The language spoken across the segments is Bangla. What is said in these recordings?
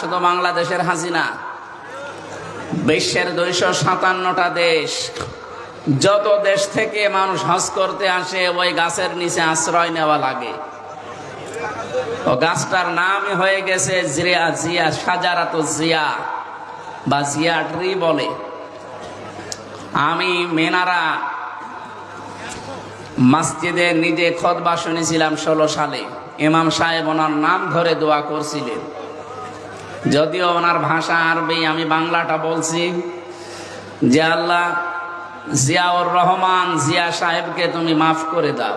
শুধু বাংলাদেশের হাসিনা। বিশ্বের দুইশো সাতান্নটা দেশ, যত দেশ থেকে মানুষ হজ করতে আসে, ওই গাছের নিচে আশ্রয় নেওয়া লাগে। ও গাছটার নামই হয়ে গেছে জিয়া জিয়া, সাজারাত জিয়া, বা জিয়া ট্রি বলে। আমি মেনারা মসজিদে নিজে খতবা শুনেছিলাম ষোলো সালে। ইমাম সাহেব ওনার নাম ধরে দোয়া করছিলেন। যদিও ওনার ভাষা আরবি, আমি বাংলাটা বলছি। যে আল্লাহ জিয়াউর রহমান জিয়া সাহেবকে তুমি মাফ করে দাও।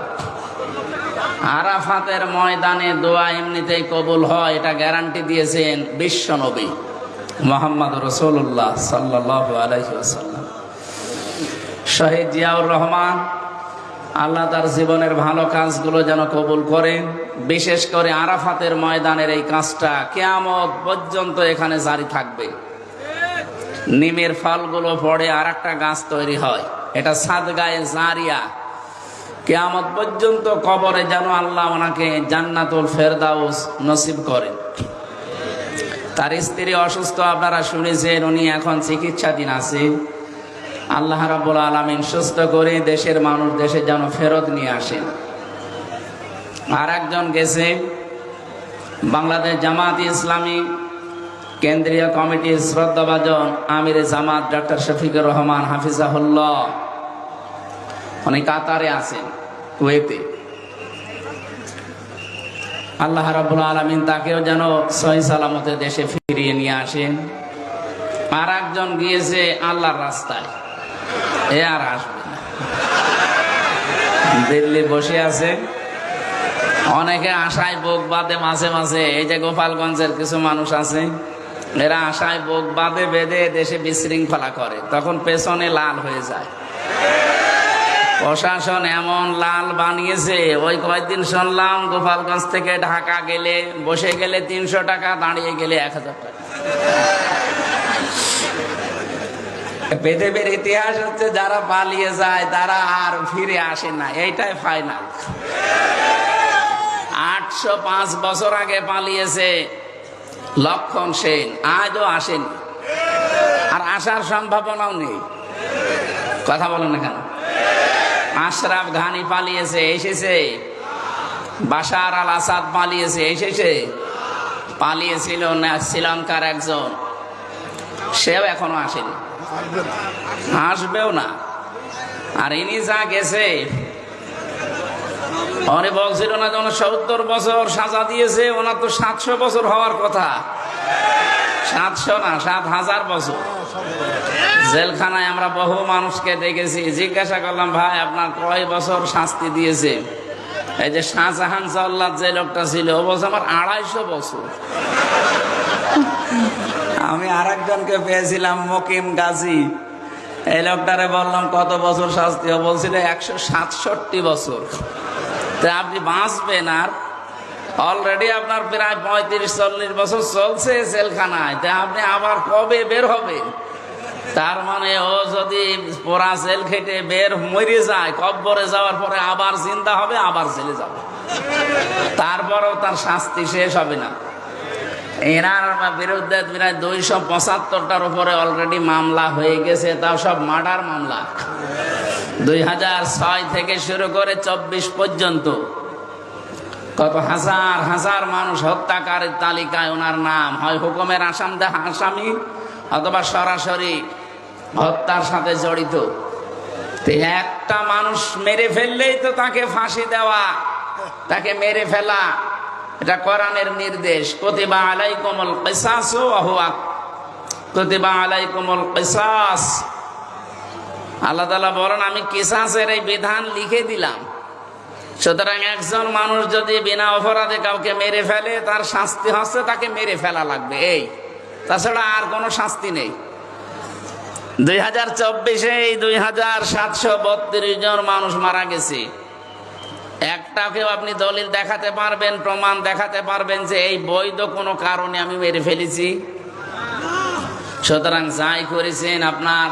আরাফাতের ময়দানে দোয়া এমনিতেই কবুল হয়, এটা গ্যারান্টি দিয়েছেন বিশ্ব নবী মোহাম্মদ রসুল্লাহ সাল্লাহ আলহিহাসাল্লাম শহীদ জিয়াউর রহমান আল্লাহ তার জীবনের ভালো কাজগুলো যেন কবুল করেন বিশেষ করে আরাফাতের ময়দানের এই কাজটা কেয়ামত পর্যন্ত এখানে জারি থাকবে। নিমের ফলগুলো পড়ে আর একটা গাছ তৈরি হয়। এটা সাদগায়ে জারিয়া। কেয়ামত পর্যন্ত কবরে যেন আল্লাহ ওনাকে জান্নাতুল ফেরদাউস নসিব করেন। তার স্ত্রী অসুস্থ, আপনারা শুনেছেন, উনি এখন চিকিৎসাধীন আছে আল্লাহ রাবুল আলমিন সুস্থ করে দেশের মানুষ দেশে যেন ফেরত নিয়ে আসেন আর একজন গেছে বাংলাদেশ জামাত ইসলামী কেন্দ্রীয় কমিটির শ্রদ্ধাভাজন আমির জামাত ডক্টর শফিকুর রহমান হাফিজাহুল্লাহ। উনি কাতারে আছেন, কুয়েতে। আল্লাহ রাবুল আলমিন তাকেও যেন সহি সালামতে দেশে ফিরিয়ে নিয়ে আসেন। আর গিয়েছে আল্লাহর রাস্তায়। এ আর আসবে না। দিল্লি বসে আছে। অনেকে আশায় বোক বাদে মাঝে মাঝে। এই যে গোপালগঞ্জের কিছু মানুষ আছে, এরা আশায় বোক বাদে বেঁধে দেশে বিশৃঙ্খলা করে। তখন পেছনে লাল হয়ে যায়। প্রশাসন এমন লাল বানিয়েছে, ওই কয়েকদিন শুনলাম গোপালগঞ্জ থেকে ঢাকা গেলে, বসে গেলে তিনশো টাকা, দাঁড়িয়ে গেলে এক হাজার টাকা। পৃথিবীর ইতিহাস হচ্ছে যারা পালিয়ে যায়, তারা আর ফিরে আসে না। এইটাই ফাইনাল আটশো পাঁচ বছর আগে পালিয়েছে লক্ষণ সেন। আজও আসেনি। আর আসার সম্ভাবনাও নেই। কথা বলেন না কেন? আশরাফ ঘানি পালিয়েছে, এসেছে। বাশার আল আসাদ পালিয়েছে, এসেছে। পালিয়েছিল না শ্রীলঙ্কার একজন। সেও এখনও আসেনি। আসবেও না। আর ইনি যা গেছে অনেক বলছিল না যেন সত্তর বছর সাজা দিয়েছে, ওনার তো সাতশো বছর হওয়ার কথা। সাতশো না, সাত হাজার বছর। জেলখানায় আমরা বহু মানুষকে দেখেছি, জিজ্ঞাসা করলাম, ভাই, আপনার কয় বছর শাস্তি দিয়েছে? এই যে শাহজাহান জল্লাদ যে লোকটা ছিল, ও বলছে, আমার আড়াইশো বছর। আমি আর একজনকে পেয়েছিলাম মকিম গাজী। এই লোকটারে বললাম, কত বছর শাস্তি বলছিল একশো সাতষট্টি বছর। তা আপনি বাঁচবেন আর। অলরেডি আপনার প্রায় পঁয়ত্রিশ, চল্লিশ বছর চলছে জেলখানায়। তা আপনি আবার কবে বের হবে তার মানে ও যদি পোড়া জেল খেটে বের মরে যায় কব্বরে যাওয়ার পরে আবার চিন্তা হবে, আবার জেলে যাবে। তারপরেও তার শাস্তি শেষ হবে না। এনার বিরুদ্ধে প্রায় দুইশো পঁচাত্তরটার উপরে অলরেডি মামলা হয়ে গেছে, তাও সব মার্ডার মামলা। দুই হাজার ছয় থেকে শুরু করে চব্বিশ পর্যন্ত কত হাজার হাজার মানুষ হত্যাকারের তালিকায় ওনার নাম। হয় হুকুমের আসাম আসামি অথবা সরাসরি হত্যার সাথে জড়িত। একটা মানুষ মেরে ফেললেই তো তাকে ফাঁসি দেওয়া, তাকে মেরে ফেলা। এটা কোরআনের নির্দেশ। কতিবা আলাই কমল কেসাস কতিবা আলাই কমল কেসাস। আল্লাহ তালা বলেন, আমি কিসাসের এই বিধান লিখে দিলাম। সুতরাং একজন মানুষ যদি বিনা অপরাধে কাউকে মেরে ফেলে, তার শাস্তি হচ্ছে তাকে মেরে ফেলা লাগবে। এই, তাছাড়া আর কোনো শাস্তি নেই। দুই হাজার চব্বিশে দুই হাজার সাতশো বত্রিশ জন মানুষ মারা গেছে। একটাকেও আপনি দলিল দেখাতে পারবেন, প্রমাণ দেখাতে পারবেন যে এই বৈধ কোনো কারণে আমি মেরে ফেলেছি সুতরাং যাই করেছেন আপনার,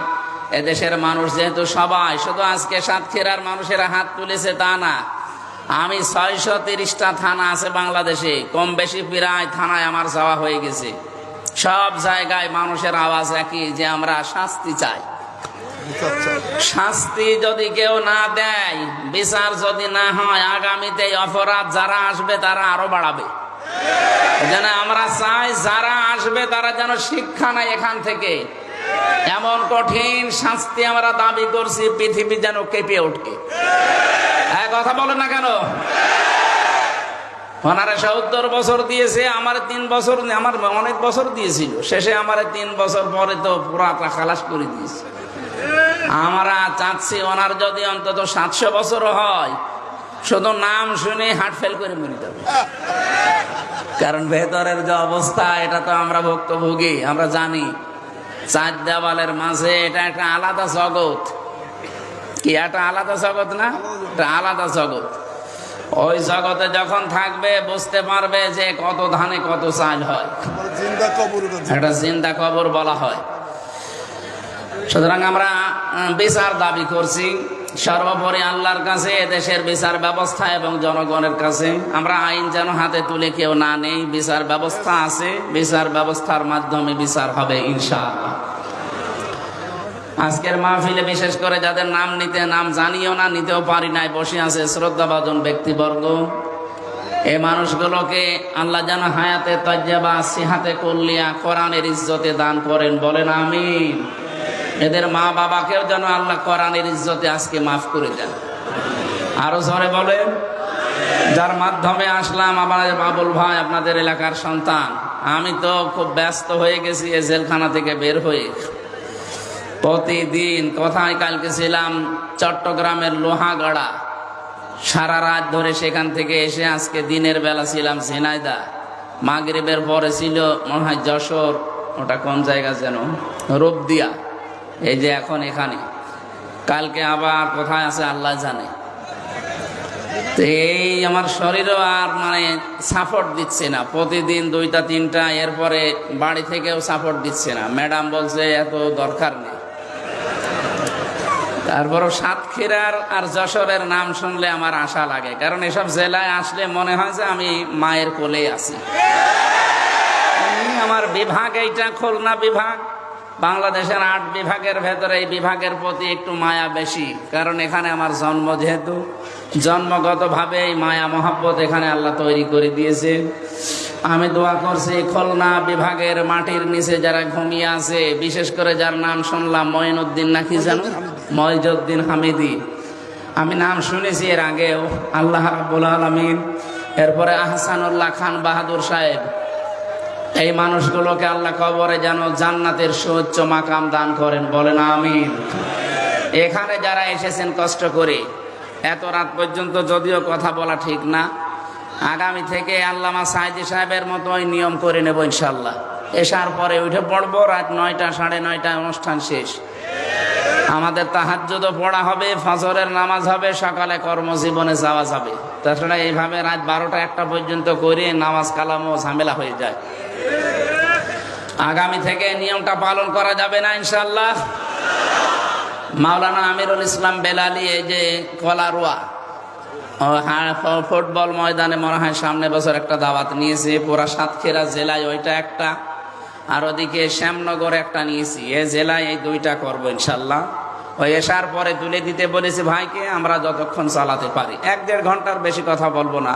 এদেশের মানুষ যেহেতু সবাই, শুধু আজকে সাতক্ষীরার মানুষেরা হাত তুলেছে তা না, আমি ছয়শো তিরিশটা থানা আছে বাংলাদেশে, কম বেশি প্রায় থানায় আমার যাওয়া হয়ে গেছে সব জায়গায় মানুষের আওয়াজ একই যে আমরা শাস্তি চাই চাই। শাস্তি যদি কেউ না দেয়, বিচার যদি না হয়, আগামীতে অপরাধ যারা আসবে, তারা আরও বাড়াবে। যেন আমরা চাই যারা আসবে, তারা যেন শিক্ষা নাই এখান থেকে। এমন কঠিন শাস্তি আমরা দাবি করছি, পৃথিবী যেন কেঁপে ওঠে। হ্যাঁ কথা বলে না কেন? সত্তর বছর দিয়েছে, আমার তিন বছর, আমার অনেক বছর দিয়েছিল। শেষে আমার তিন বছর পরে তো পুরাটা খালাস করে দিয়েছে। আমরা চাচ্ছি ওনার যদি অন্তত সাতশো বছর হয় শুধু নাম শুনে হার্ট ফেল করে মরে যাবে। কারণ ভেতরের যে অবস্থা এটা তো আমরা ভুক্তভোগী আমরা জানি। চার দেওয়ালের মাঝে এটা একটা আলাদা জগৎ। কি একটা আলাদা জগৎ না? এটা আলাদা জগৎ। ওই জগতে যখন থাকবে বুঝতে পারবে যে কত ধানে কত চাল হয়। একটা জিন্দা কবর বলা হয়। সুতরাং আমরা বিচার দাবি করছি সর্বোপরি আল্লাহর কাছে, দেশের বিচার ব্যবস্থা এবং জনগণের কাছে। আমরা আইন যেন হাতে তুলে কেউ না নেই, বিচার ব্যবস্থা আছে, বিচার ব্যবস্থার মাধ্যমে বিচার হবে, ইনশাআল্লাহ। আজকের মাহফিলে বিশেষ করে যাদের নাম নিতে, নাম জানিও না, নিতেও পারি নাই, বসে আছে শ্রদ্ধাভাজন ব্যক্তিবর্গ। এই মানুষগুলোকে আল্লাহ যেন হায়াতে, তজ্জাবা, সিহাতে, কল্লিয়া, কোরআনের ইজ্জতে দান করেন, বলেন আমিন। এদের মা বাবাকেও যেন আল্লাহ কোরআনের ইজ্জতে আজকে মাফ করে দেন। আরও জোরে বলেন। যার মাধ্যমে আসলাম আমার বাবুল ভাই, আপনাদের এলাকার সন্তান। আমি তো খুব ব্যস্ত হয়ে গেছি, এই জেলখানা থেকে বের হয়ে। প্রতিদিন কোথায় কালকে ছিলাম? চট্টগ্রামের লোহাগড়া। সারা রাত ধরে সেখান থেকে এসে আজকে দিনের বেলা ছিলাম ঝিনাইদা। মাগরিবের পরে ছিল মনে হয় যশোর। ওটা কোন জায়গা যেন? রূপদিয়া এই যে এখন এখানে। কালকে আবার কোথায় আছে আল্লাহ জানে। তো এই আমার শরীরও আর মানে সাপোর্ট দিচ্ছে না। প্রতিদিন দুইটা, তিনটা, এরপরে বাড়ি থেকেও সাপোর্ট দিচ্ছে না। ম্যাডাম বলছে, এত দরকার নেই। তারপরও সাতক্ষীরার আর যশোরের নাম শুনলে আমার আশা লাগে। কারণ এসব জেলায় আসলে মনে হয় যে আমি মায়ের কোলে আছি। আমার বিভাগ, এইটা খুলনা বিভাগ। বাংলাদেশের আট বিভাগের ভেতরে এই বিভাগের প্রতি একটু মায়া বেশি, কারণ এখানে আমার জন্ম যেহেতু, জন্মগতভাবে এই মায়া, মহাব্বত এখানে আল্লাহ তৈরি করে দিয়েছে। আমি দোয়া করছি খুলনা বিভাগের মাটির নিচে যারা ঘুমিয়ে আছে, বিশেষ করে যার নাম শুনলাম মঈনুদ্দিন নাকি জানো মঈজুদ্দিন হামিদি। আমি নাম শুনেছি এর আগেও, আল্লাহ রাব্বুল আলমিন। এরপরে আহসানুল্লাহ খান বাহাদুর সাহেব। এই মানুষগুলোকে আল্লাহ কবরে যেন জান্নাতের সুউচ্চ মাকাম দান করেন, বলেন আমিন। এখানে যারা এসেছেন কষ্ট করে, এত রাত পর্যন্ত যদিও কথা বলা ঠিক না, আগামী থেকে আল্লামা সাইদি সাহেবের মতো ওই নিয়ম করে নেব ইনশাল্লাহ এসার পরে উঠে পড়ব, রাত নয়টা, সাড়ে নয়টায় অনুষ্ঠান শেষ। আমাদের তাহাজ্জুদও পড়া হবে, ফজরের নামাজ হবে, সকালে কর্মজীবনে যাওয়া যাবে। তাছাড়া এইভাবে রাত বারোটা, একটা পর্যন্ত করে নামাজ কালামও ঝামেলা হয়ে যায়। আগামী থেকে নিয়মটা পালন করা যাবে না ইনশাল্লাহ মাওলানা আমিরুল ইসলাম বেলালি, এই যে কলারোয়া হ্যাঁ ফুটবল ময়দানে মনে হয় সামনে বছর একটা দাওয়াত নিয়েছে, পুরা সাতক্ষীরা জেলায় ওইটা একটা, আর ওদিকে শ্যামনগরে একটা নিয়েছি, এ জেলায় এই দুইটা করব ইনশাল্লাহ ওই এসার পরে তুলে দিতে বলেছি, ভাইকে, আমরা যতক্ষণ চালাতে পারি। এক দেড় ঘণ্টার বেশি কথা বলব না,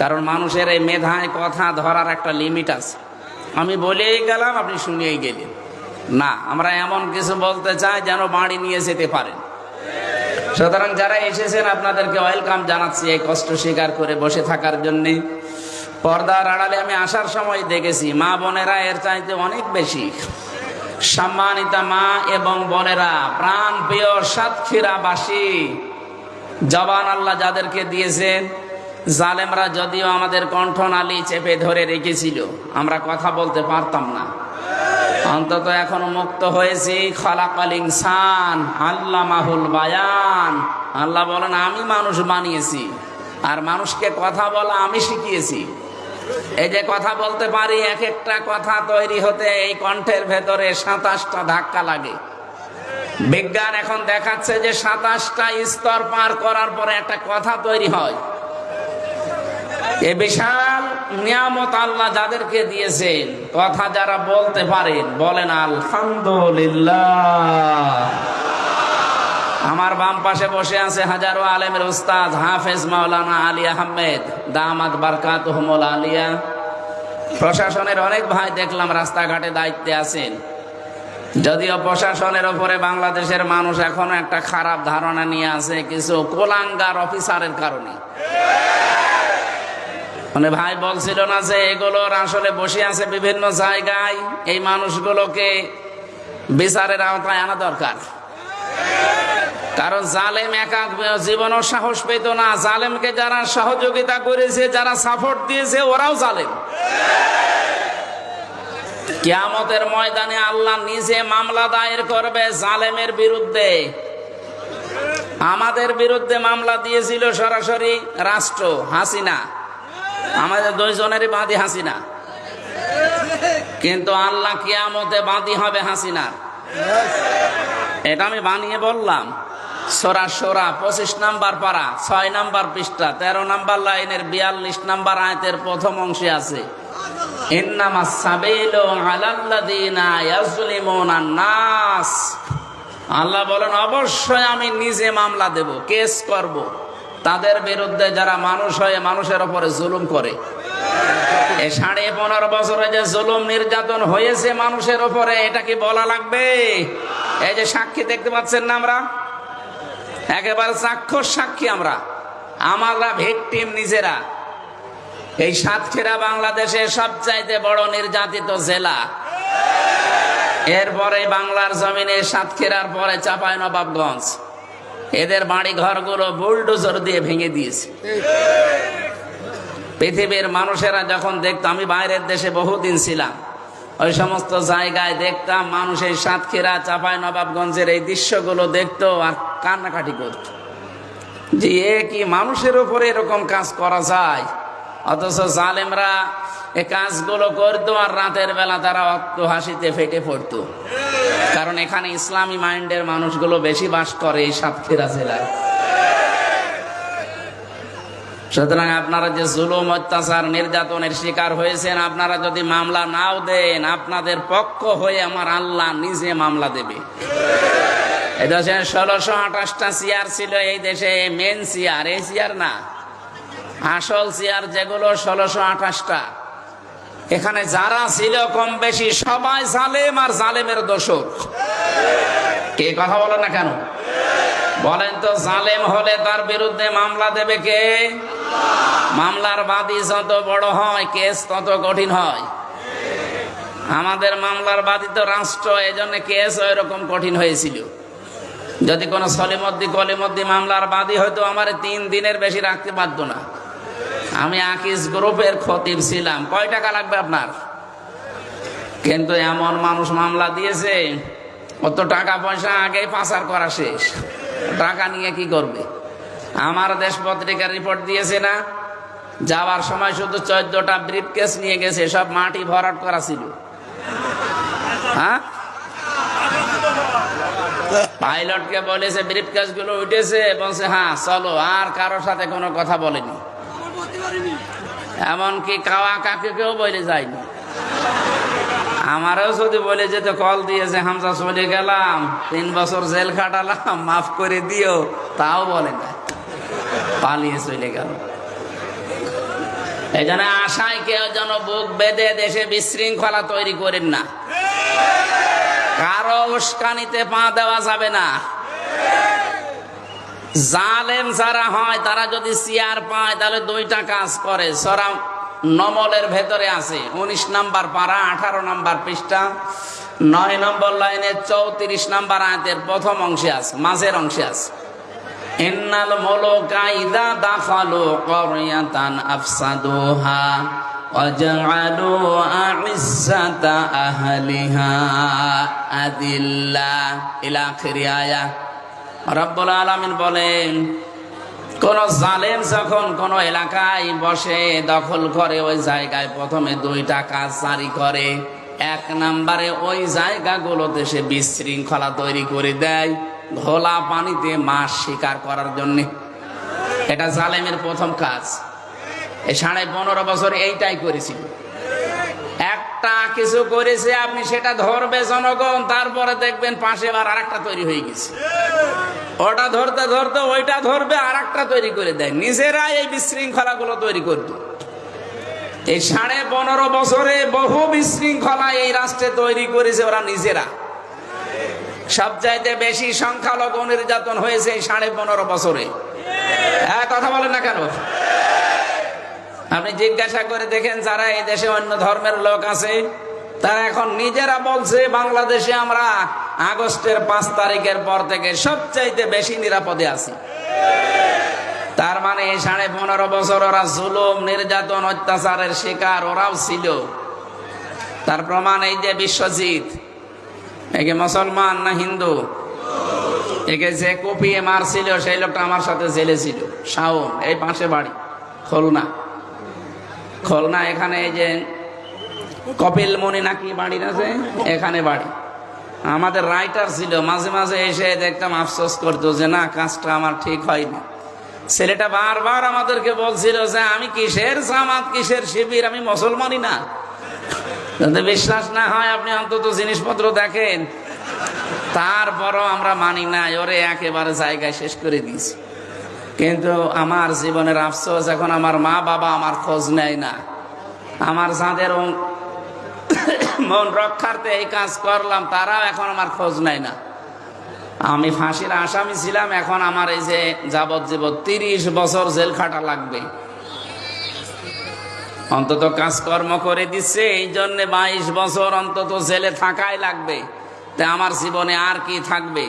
কারণ মানুষের এই মেধায় কথা ধরার একটা লিমিট আছে। আমি বলেই গেলাম, আপনি শুনিয়েই গেলেন। না, আমরা এমন কিছু বলতে চাই যেন বাড়ি নিয়ে যেতে পারেন। সুতরাং যারা এসেছেন, আপনাদেরকে ওয়েলকাম জানাচ্ছি এই কষ্ট স্বীকার করে বসে থাকার জন্য। পর্দার আড়ালে আমি আসার সময় দেখেছি, মা বোনেরা এর চাইতে অনেক বেশি। সম্মানিতা মা এবং বোনেরা প্রাণ প্রিয় সাতক্ষীরাবাসী, জবান আল্লাহ যাদেরকে দিয়েছেন জালেমরা যদিও আমাদের কণ্ঠনালী চেপে ধরে রেখেছিল, আমরা কথা বলতে পারতাম না। অন্তত এখন মুক্ত হয়েছি, খলাকাল ইনসান আল্লাহ মাহুল বায়ান। আল্লাহ বলেন, আমি মানুষ বানিয়েছি, আর মানুষকে কথা বলা আমি শিখিয়েছি। এই যে কথা বলতে পারি, এক একটা কথা তৈরি হতে এই কণ্ঠের ভেতরে সাতাশটা ধাক্কা লাগে। বিজ্ঞান এখন দেখাচ্ছে যে সাতাশটা স্তর পার করার পরে একটা কথা তৈরি হয়। এ বিশাল নিয়ামত আল্লাহ যাদেরকে দিয়েছেন, কথা যারা বলতে পারেন, বলেন আলহামদুলিল্লাহ। আমার বাম পাশে বসে আছে হাজারো আলেমের উস্তাদ হাফেজ মাওলানা আলী আহমেদ, দামাত বারকাত হুমল আলিয়া প্রশাসনের অনেক ভাই দেখলাম রাস্তাঘাটে দায়িত্বে আছেন। যদিও প্রশাসনের ওপরে বাংলাদেশের মানুষ এখনও একটা খারাপ ধারণা নিয়ে আছে, কিছু কোলাঙ্গার অফিসারের কারণে। মানে ভাই বলছিল না যে এগুলোর আসলে বসে আছে বিভিন্ন জায়গায়। এই মানুষগুলোকে বিচারের আওতায় আনা দরকার। কারণ জালেম একা জীবনও সাহস পেত না। জালেমকে যারা সহযোগিতা করেছে, যারা সাপোর্ট দিয়েছে, ওরাও জালেম। কিয়ামতের ময়দানে আল্লাহ নিজে মামলা দায়ের করবে জালেমের বিরুদ্ধে। আমাদের বিরুদ্ধে মামলা দিয়েছিল সরাসরি রাষ্ট্র, হাসিনা। আমাদের দুইজনেরই বাঁধি হাসিনা। কিন্তু আল্লাহ কিয়ামতে বাঁধি হবে হাসিনার এটা আমি বানিয়ে বললাম। সোরা সোরা পঁচিশ নাম্বার পারা, ছয় নাম্বার পৃষ্ঠা, তেরো নাম্বার লাইনের বিয়াল্লিশ নাম্বার আয়তের প্রথম অংশে আছে। আল্লাহ বলেন, অবশ্যই আমি নিজে মামলা দেব, কেস করব। তাদের বিরুদ্ধে যারা মানুষ হয়ে, মানুষের উপরে জুলুম করে। সাড়ে পনেরো বছরে যে জুলুম নির্যাতন হয়েছে মানুষের উপরে এটা কি বলা লাগবে? এই যে সাক্ষী দেখতে পাচ্ছেন না আমরা? একেবারে চাক্ষুষ সাক্ষী আমরা। আমরা ভিকটিম নিজেরা। এই সাতক্ষীরা বাংলাদেশের সবচাইতে বড় নির্যাতিত জেলা। এরপরে বাংলার জমিনে সাতক্ষীরার পরে চাপায় নবাবগঞ্জ এদের বাড়ি ঘরগুলো বুলডোজার দিয়ে ভেঙে দিয়েছে। পৃথিবীর মানুষেরা যখন দেখতো, আমি বাইরের দেশে বহুদিন ছিলাম, ওই সমস্ত জায়গায় দেখতাম মানুষ এই সাতক্ষীরা চাপায় নবাবগঞ্জের এই দৃশ্যগুলো দেখতো আর কান্নাকাটি করত। যে এ কি মানুষের উপরে এরকম কাজ করা যায়? অথচ জালেমরা এ কাজগুলো করতো আর রাতের বেলা তারা অক্ত হাসিতে ফেটে পড়তো। কারণ এখানে ইসলামী মাইন্ডের মানুষগুলো বেশি বাস করে এই সাতক্ষীরা জেলায়। সুতরাং আপনারা যে জুলুম, অত্যাচার, নির্যাতনের শিকার হয়েছেন, আপনারা যদি মামলা নাও দেন, আপনাদের পক্ষ হয়ে আমার আল্লাহ নিজে মামলা দেবে। এই দেশে ষোলোশো আঠাশটা চেয়ার ছিল এই দেশে মেন চেয়ার এই চেয়ার না। আসল চেয়ার যেগুলো ষোলোশো আঠাশটা। এখানে যারা ছিল কম বেশি সবাই জালেম আর জালেমের দোষক কে কথা বলে না কেন? বলেন তো, জালেম হলে তার বিরুদ্ধে মামলা দেবে কে? মামলার বাদী যত বড় হয়, কেস তত কঠিন হয়। আমাদের মামলার বাদী তো রাষ্ট্র এই জন্য কেস ওই রকম কঠিন হয়েছিল। যদি কোনো সলিমদ্দি কলিমদ্দি মামলার বাদী হয়তো আমার তিন দিনের বেশি রাখতে পারতো না। আমি আকিস গ্রুপের খতিব ছিলাম। কয় টাকা লাগবে আপনার? কিন্তু এমন মানুষ মামলা দিয়েছে, অত টাকা পয়সা আগেই পাচার করা শেষ। টাকা নিয়ে কি করবে? আমার দেশ পত্রিকার রিপোর্ট দিয়েছে না, যাওয়ার সময় শুধু চোদ্দটা ব্রিফ কেস নিয়ে গেছে, সব মাটি ভরাট করা ছিল। হ্যাঁ? পাইলটকে বলেছে, ব্রিফ কেসগুলো উঠেছে, বলছে হ্যাঁ চলো, আর কারোর সাথে কোনো কথা বলেনি। এমনকি কাওয়া কাকে কেউ বলে যায়নি। আমারও যদি বলে যেত কল দিয়েছে হামজা, চলে গেলাম, তিন বছর জেল খাটালাম, মাফ করে দিও। তাও বলে না। পালিয়ে চলে গেল। এই জন্য আশায় কেউ যেন বুক বেঁধে দেশে বিশৃঙ্খলা তৈরি করেন না। কারও উস্কানিতে পা দেওয়া যাবে না। জালেম যারা হয়, তারা যদি চেয়ার পায়, তাহলে দুইটা কাজ করে। সরা নমলের ভেতরে আছে। উনিশ নাম্বার পারা আঠারো নাম্বার পৃষ্ঠা, নয় নম্বর লাইনে চৌত্রিশ নাম্বার আয়তের প্রথম অংশে আছে, মাঝের অংশে আছে। আহলিহা আদিল্লা। আয়া। রব্বুল আলামিন বলেন, কোন জালেম যখন কোন এলাকায় বসে দখল করে, ওই জায়গায় প্রথমে দুইটা কাজ জারি করে। এক নাম্বারে ওই জায়গাগুলোতে সে বিশৃঙ্খলা তৈরি করে দেয়, ঘোলা পানিতে মাছ শিকার করার জন্য। এটা জালেমের প্রথম কাজ। সাড়ে পনেরো বছর এইটাই করেছিল। একটা কিছু করেছে, আপনি সেটা ধরবে জনগণ, তারপরে দেখবেন পাশে আবার আর একটা তৈরি হয়ে গেছে। ওটা ধরতে ধরতে ওইটা ধরবে আর একটা তৈরি করে দেয়। নিজেরাই এই বিশৃঙ্খলা গুলো তৈরি করতো। এই সাড়ে পনেরো বছরে বহু বিশৃঙ্খলা এই রাষ্ট্রে তৈরি করেছে ওরা নিজেরা। সবচাইতে বেশি সংখ্যালঘু নির্যাতন হয়েছে এই সাড়ে পনেরো বছরে। হ্যাঁ কথা বলেন না কেন? আপনি জিজ্ঞাসা করে দেখেন যারা এই দেশে অন্য ধর্মের লোক আছে, তারা এখন নিজেরা বলছে, বাংলাদেশে আমরা আগস্টের পাঁচ তারিখের পর থেকে সবচাইতে বেশি নিরাপদে আছি। তার মানে এই সাড়ে পনেরো বছর ওরা জুলুম, নির্যাতন, অত্যাচারের শিকার, ওরাও ছিল। তার প্রমাণ এই যে বিশ্বজিৎ, একে মুসলমান না হিন্দু? একে যে কুপিয়ে মারছিল, সেই লোকটা আমার সাথে জেলে ছিল। শাওন, এই পাশে বাড়ি, খুলনা। খুলনা এখানে এই যে কপিল মনি নাকি বাড়ি আছে? এখানে বাড়ি। আমাদের রাইটার ছিল, মাঝে মাঝে এসে দেখতাম আফসোস করতো যে না, কাজটা আমার ঠিক হয়নি। ছেলেটা বারবার আমাদেরকে বলছিল যে আমি কিসের জামাত, কিসের শিবির, আমি মুসলমানই না। যদি বিশ্বাস না হয় আপনি অন্তত জিনিসপত্র দেখেন। তারপরও আমরা মানি না ওরে একেবারে জায়গায় শেষ করে দিয়েছি। কিন্তু আমার জীবনের আফসোস, এখন আমার মা বাবা আমার খোঁজ নেয় না। আমার যাদের মন রক্ষার্থে এই কাজ করলাম, তারাও এখন আমার খোঁজ নেয় না। আমি ফাঁসির আসামি ছিলাম, এখন আমার এই যে যাবজ্জীবন তিরিশ বছর জেল খাটা লাগবে। অন্তত কাজকর্ম করে দিচ্ছে, এই জন্যে বাইশ বছর অন্তত জেলে থাকাই লাগবে। তা আমার জীবনে আর কি থাকবে?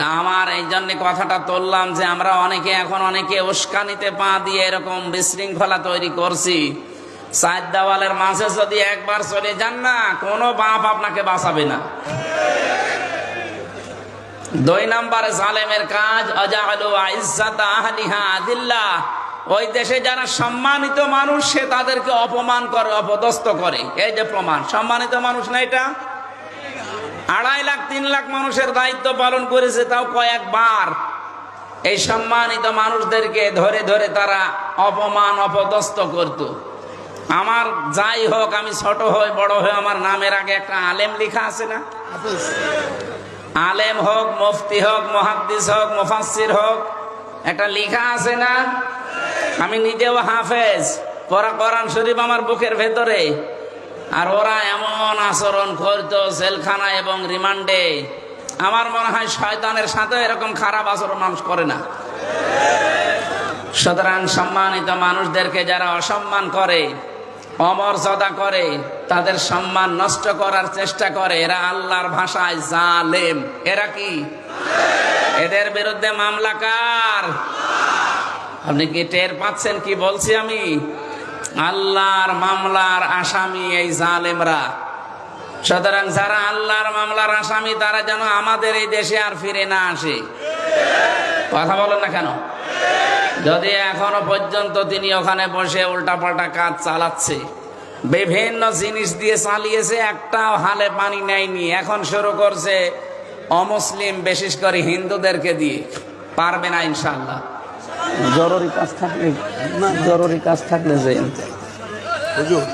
আমার এই জন্য কথাটা তুললাম যে আমরা অনেকে এখন অনেকে উস্কানিতে পা দিয়ে এরকম বিশৃঙ্খলা তৈরি করছি। চার দেওয়ালের মাঝে যদি একবার চলে যান না, কোনো বাপ আপনাকে বাঁচাবে না। দুই নম্বরে জালেমের কাজ অজাহালু আইজ্জাত আহলিহা আদিল্লাহ। ওই দেশে যারা সম্মানিত মানুষ, সে তাদেরকে অপমান করে, অপদস্থ করে। এই যে প্রমাণ, সম্মানিত মানুষ না এটা? আড়াই লাখ, তিন লাখ মানুষের দায়িত্ব পালন করেছে, তাও কয়েকবার। এই সম্মানিত মানুষদেরকে ধরে ধরে তারা অপমান, অপদস্থ করত। আমার যাই হোক, আমি ছোট হই, বড় হই, আমার নামের আগে একটা আলেম লেখা আছে না? আলেম হোক, মুফতি হোক, মহাদ্দিস হোক, মুফাসসির হোক, একটা লেখা আছে না? আমি নিজেও হাফেজ, পড়া কোরআন শরীফ আমার বুকের ভেতরে। আর ওরা এমন আচরণ করতো জেলখানা এবং রিমান্ডে। আমার মনে হয় শয়তানের সাথে এরকম খারাপ আচরণ মানুষ করে না। সুতরাং সম্মানিত মানুষদেরকে যারা অসম্মান করে, অমর্যাদা করে, তাদের সম্মান নষ্ট করার চেষ্টা করে, এরা আল্লাহর ভাষায় জালেম। এরা কি? এদের বিরুদ্ধে মামলা কার? আপনি কি টের পাচ্ছেন কি বলছি আমি? আল্লাহর মামলার আসামি এই জালেমরা। সুতরাং যারা আল্লাহর মামলার আসামি, তারা যেন আমাদের এই দেশে আর ফিরে না আসে। কথা বলেন না কেন? যদি এখনও পর্যন্ত তিনি ওখানে বসে উল্টাপাল্টা কাজ চালাচ্ছে, বিভিন্ন জিনিস দিয়ে চালিয়েছে, একটাও হালে পানি নেয়নি, এখন শুরু করছে অমুসলিম, বিশেষ করে হিন্দুদেরকে দিয়ে। পারবে না ইনশাল্লাহ জরুরি কাজ থাকলে না জরুরি কাজ থাকলে যে হুজুর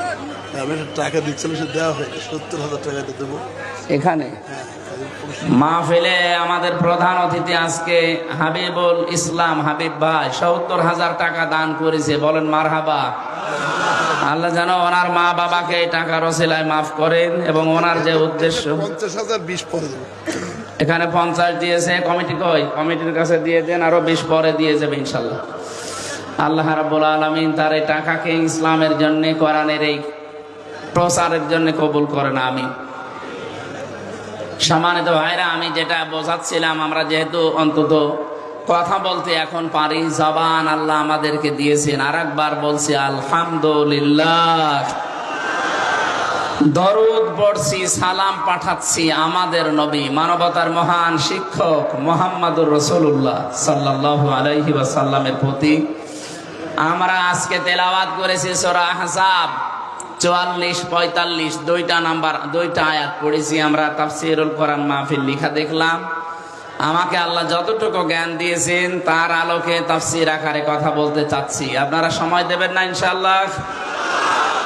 আমি টাকা সে দেওয়া সত্তর হাজার টাকা দিয়ে দেবো। এখানে? হ্যাঁ মাহফিলে আমাদের প্রধান অতিথি আজকে হাবিবুল ইসলাম হাবিব ভাই সত্তর হাজার টাকা দান করেছে বলেন মারহাবা। আল্লাহ যেন ওনার মা বাবাকে এই টাকার ওসিলায় মাফ করেন এবং ওনার যে উদ্দেশ্য পঞ্চাশ হাজার বিশ পরে এখানে পঞ্চাশ দিয়েছে, কমিটি কই? কমিটির কাছে দিয়ে দেন, আরও বিশ পরে দিয়ে যাবে ইনশাল্লাহ। আল্লাহ রাব্বুল আলমিন তার এই টাকাকে ইসলামের জন্য, কোরআনের এই প্রচারের জন্য কবুল করেন আমি সম্মানিত ভাইরা, আমি যেটা বোঝাচ্ছিলাম, আমরা যেহেতু অন্তত কথা বলতে এখন পারি, জবান আল্লাহ আমাদেরকে দিয়েছেন। আর একবার বলছি, আলহামদুলিল্লাহ। দরুদ পড়ছি, সালাম পাঠাচ্ছি আমাদের নবী, মানবতার মহান শিক্ষক মোহাম্মদুর রসুল্লাহ সাল্লাহ আলাইহি ওয়াসাল্লামের প্রতি। আমরা আজকে তেলাওয়াত করেছি সোরা হাসাব চুয়াল্লিশ, পঁয়তাল্লিশ, দুইটা নাম্বার, দুইটা আয়াত পড়েছি আমরা, তাফসিরুল কোরআন মাহফিল লিখা দেখলাম। আমাকে আল্লাহ যতটুকু জ্ঞান দিয়েছেন, তার আলোকে তাফসির আকারে কথা বলতে চাচ্ছি। আপনারা সময় দেবেন না ইনশাল্লাহ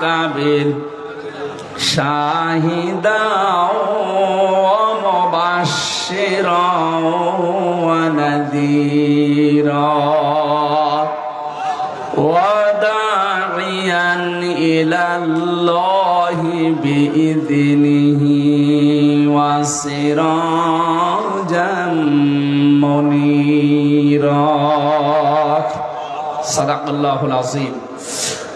কাবিল শাহিদা মুবাশশিরা ওয়া নাযীরা ওয়া দাইয়ান ইলাল্লাহি বিইذنিহি ওয়া সিরাজাম মুনীরা। সাদাকাল্লাহুল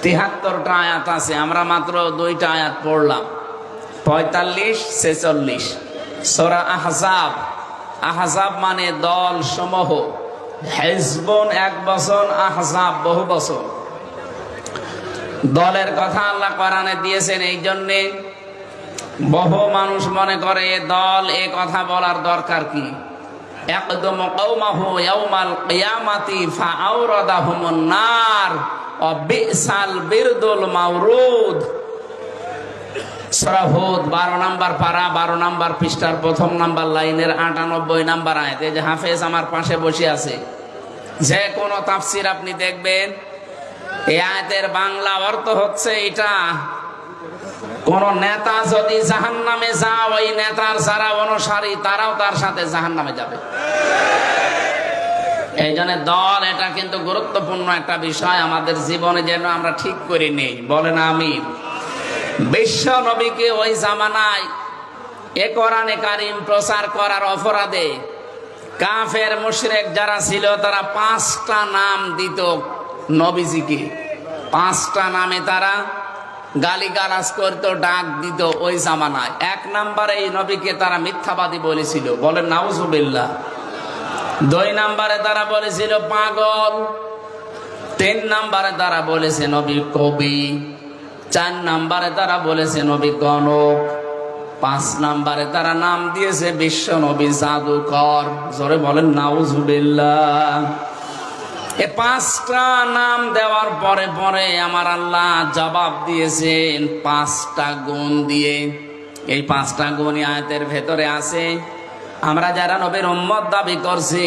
তিহাত্তরটা আয়াত আছে, আমরা মাত্র দুইটা আয়াত পড়লাম। পঁয়তাল্লিশ, ছেচল্লিশ। সোরা আহজাব আহজাব মানে দল সমূহ হেজবন এক বছর, আহজাব বহু বছর। দলের কথা আল্লাহ কোরআনে দিয়েছেন, এই জন্যে বহু মানুষ মনে করে দল, এ কথা বলার দরকার কি? একদম কৌমাহু ইয়াউমাল কিয়ামাতি ফাআউরাদাহুমুন নার। বারো নাম্বার পারা বারো নাম্বার পৃষ্ঠার প্রথম নাম্বার লাইনের আটানব্বই নাম্বার হাফেজ আমার পাশে বসে আছে। যে কোনো তাফসির আপনি দেখবেন, এই আয়াতের বাংলা অর্থ হচ্ছে এটা, কোন নেতা যদি জাহান নামে যায় ওই নেতার যারা অনুসারী, তারাও তার সাথে জাহান নামে যাবে। এই জন্য দল এটা কিন্তু গুরুত্বপূর্ণ একটা বিষয়। আমাদের জীবনে যেন আমরা ঠিক করে নেই। বলেন আমি বিশ্ব নবীকে ওই জামানায় এ কোরআনে কারিম প্রচার করার অপরাধে কাফের, মুশরেক যারা ছিল, তারা পাঁচটা নাম দিত নবীজিকে। পাঁচটা নামে তারা গালিগালাজ করত, ডাক দিত ওই জামানায়। এক নাম্বারে এই নবীকে তারা মিথ্যাবাদী বলেছিল। বলেন, নাউজুবিল্লাহ। দুই নাম্বারে তারা বলেছিল পাগল। তিন নাম্বারে তারা বলেছে নবী কবি। চার নাম্বারে তারা বলেছে নবী গণক পাঁচ নাম্বারে তারা নাম দিয়েছে বিশ্ব নবী জাদুকর। জোরে বলেন, নাউজুবিল্লাহ। এ পাঁচটা নাম দেওয়ার পরে পরে আমার আল্লাহ জবাব দিয়েছেন পাঁচটা গুণ দিয়ে। এই পাঁচটা গুণ আয়াতের ভেতরে আছে। আমরা যারা নবীর উম্মত দাবি করছি